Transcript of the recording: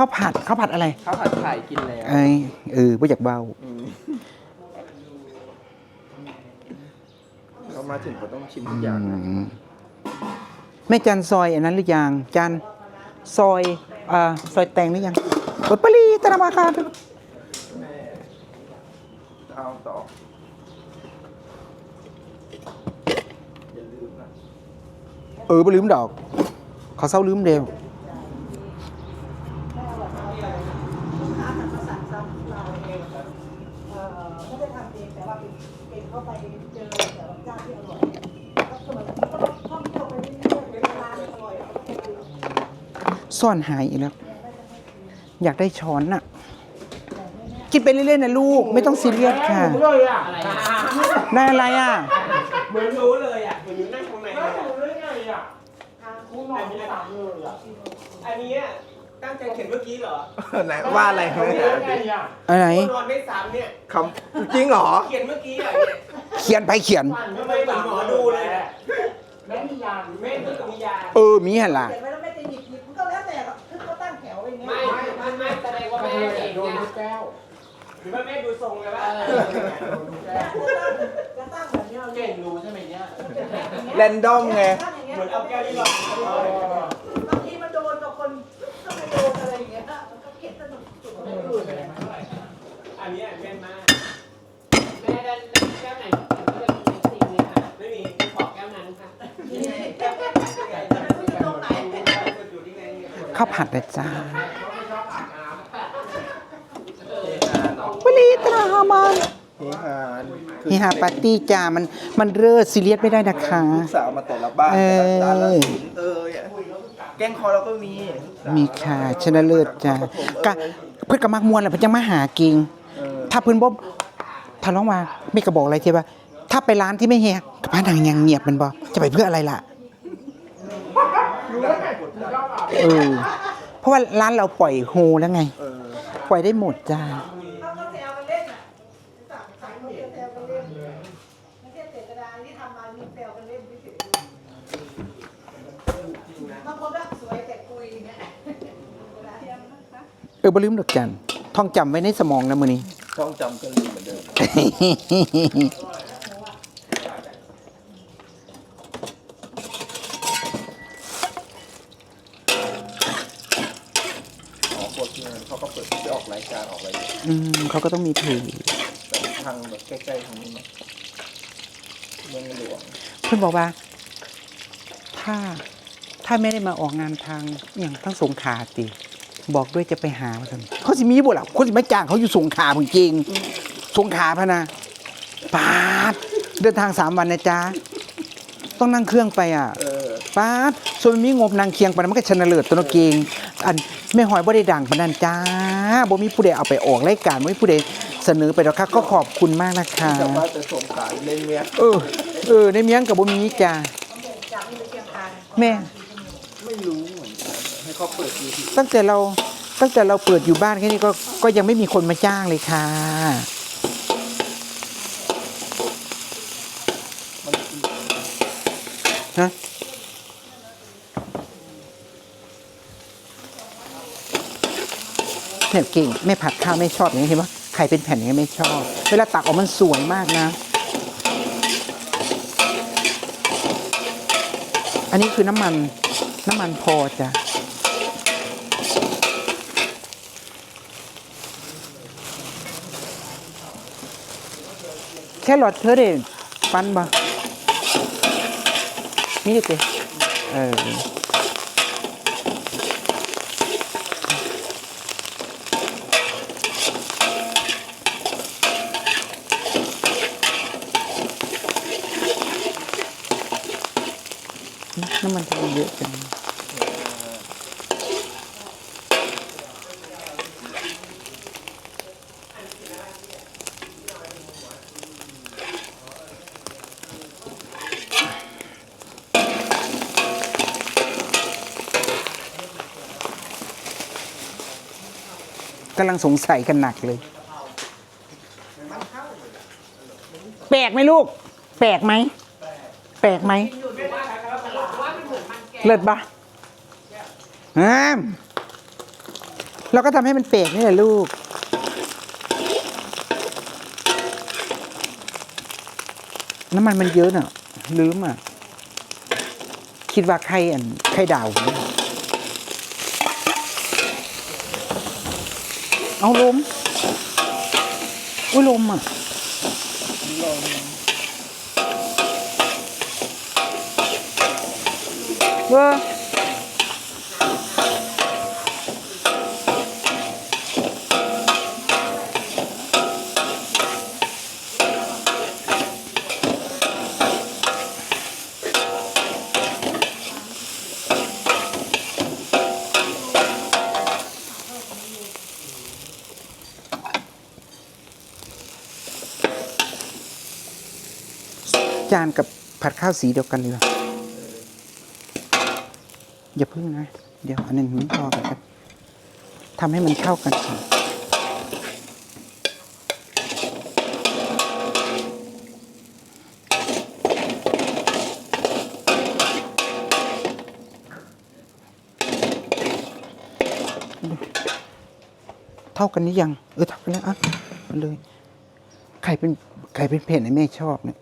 ข้าวผัดข้าวผัดอะไรข้าวผัดไข่กินแล้วไอ้เออไม่อยากเบาอืมเขามาถึงเขาต้องชิมทุกอย่างนะอืมแม่จันซอยอันนั้นหรือยังจันซอยอ่าซอยแตงหรือยังกดปรีตนามาคาเอาต่ออย่าลืมนะเออบ่ลืมดอก เขาเศร้าลืมเดียว เอ่อไม่ได้ทำเองแต่ว่า เป็นเป็นเข้าไปเจอแต่ละเจ้าที่อร่อยก็สมัยนี้ก็ท่องเที่ยวไปเรื่อยๆเวลาอร่อยเราก็ไปดูซ่อนหายอีกแล้ว อยากได้ช้อนน่ะ กินไปเรื่อยๆนะลูก ไม่ต้องซีเรียสค่ะเลยอะได้อะไรอะ เหมือนรู้เลยอะเหมือนอยู่นั่งตรงไหนเลยรู้ได้ไงอะคุณนอนไม่สามเลยอะอันนี้ ตั้งใจเขียนเมื่อกี้เหรอไหนว่าอะไรรู้ไม่ได้ไงอะอะไรนอนไม่สามเนี่ยคำจริงเหรอ เขียนเมื่อกี้เหรอเนี่ยเขียนไปเขียนทำไมเหมือนหมอดูเลยอะแม่มียาแม่มีมียาเออมีหันล่ะ เขียนไว้แล้วไม่จะหยิบหยิบมันก็แล้วแต่คือเขาตั้งแถวอย่างเงี้ยไม่ไม่ไม่แสดงว่าแม่เก่งไงแก้วหรือว่าแม่ดูทรงเลยว่าจะตั้งแบบเนี้ยเก่งรู้ใช่ไหมเนี่ยแรนดอมไง เหมือนเอาแก้วที่หลอกบางทีมันโดนกับคนก็ไม่โดนอะไรอย่างเงี้ยมันก็เก็บสนุกสุดเลย อันนี้แม่นมาก แม่ด้แก้วไหนถึงจะเป็นเม็ดซีไหมคะไม่มีขอแก้วนั้นค่ะตรงไหนข้าวผัดนะจ้าเฮฮาเนาะวลีตรามาเฮฮาเฮฮาปาร์ตี้จ้ามันมันเลิศซีเรียสไม่ได้นะคะ ลูกสาวมาแต่ละบ้านเออแต่ละร้านละสินเออแกงคอเราก็มี มีค่ะชนะเลิศจ้าเอก็อเพื่อนก็มักมวนแหละเพื่อนจังมาหากิง ถ้าเพื่อนบ่ถ้าร้องมาไม่กระบอกอะไรที่ว่า ถ้าไปร้านที่ไม่เฮียกับพานางยังเงียบมันบ่จะไปเพื่ออะไรล่ะเออเพราะว่าร้านเราปล่อยโฮแล้วไง ปล่อยได้หมดจ้าเขาก็แซวกันเล่นอะสั่งสั่งเขาจะแซวกันเล่นไม่ใช่เจตนาที่ทำมามีแซวกันเล่นไม่ถึงบางคนก็สวยแต่คุยเนี่ยเออบ่ลืมดอกจันท่องจำไว้ในสมองนะมือนี้ ต้องจำกันลืมเหมือนเดิมอ๋อโคตรเขาก็เปิดไปออกรายการออกอะไรอืมเขาก็ต้องมีเพลงแบบทางแบบใกล้ๆทางนี้เนาะเมืองหลวงเพื่อนบอกว่า ถ้าถ้าไม่ได้มาออกงานทางอย่างทั้งสงขลาติ บอกด้วยจะไปหาว่าซั่นเขาสิมีบ่ล่ะคนสิมาจ้างเขาอยู่สงขลาจริงๆสงขลาพะนะปาดเดินทางสามวันนะจ๊ะต้องนั่งเครื่องไปอะเออปาดส่วนมันมีงบนางเคียงไปมันก็ชนะเลิศตัวเนาะเกงอันไม่หอยบ่ได้ดังปานนั้นจ้าบ่มีผู้ใดเอาไปออกรายการบ่มีผู้ใดเสนอไปดอกค่ะก็ขอบคุณมากนะคะ แต่ว่าจะสงขลาเล่นเมียเออ เออ ในเมียงกับบ่มีจ้าจากนี้ไปเชียงคานแม่ ไม่รู้ เขาเปิดยูทูบตั้งแต่เราตั้งแต่เราเปิดอยู่บ้านแค่นี้ก็ก็ยังไม่มีคนมาจ้างเลยค่ะ ฮะแผ่นเก่งไม่ผัดข้าวไม่ชอบอย่างนี้เห็นปะไข่เป็นแผ่นอย่างนี้ไม่ชอบ เวลาตักออกมันสวยมากนะ อันนี้คือน้ำมันน้ำมันพอจ้ะ แค่หลอดเธอเด่นปันบ่นี่ดิเออน้ำมันทำเยอะจัง กำลังสงสัยกันหนักเลย แปลกไหมลูก แปลกไหม แปลกไหม เลิศปะงาเราก็ทำให้มันเปรกนี่แหละลูก น้ำมันมันเยอะเน่ะลืมอะ คิดว่าไข่อันไข่ดาวเนี่ย เอาลม อุ้ยลมอะเว้อ จานกับผัดข้าวสีเดียวกันเลยอย่าพึ่งนะ เดี๋ยวอันนึงมันพอกันครับทำให้มันเข้ากันก่อนเท่ากันนี้ยัง เออเท่ากันแล้วอะเลยไข่เป็นไข่เป็นเผ็ดไอ้แม่ชอบเนี่ย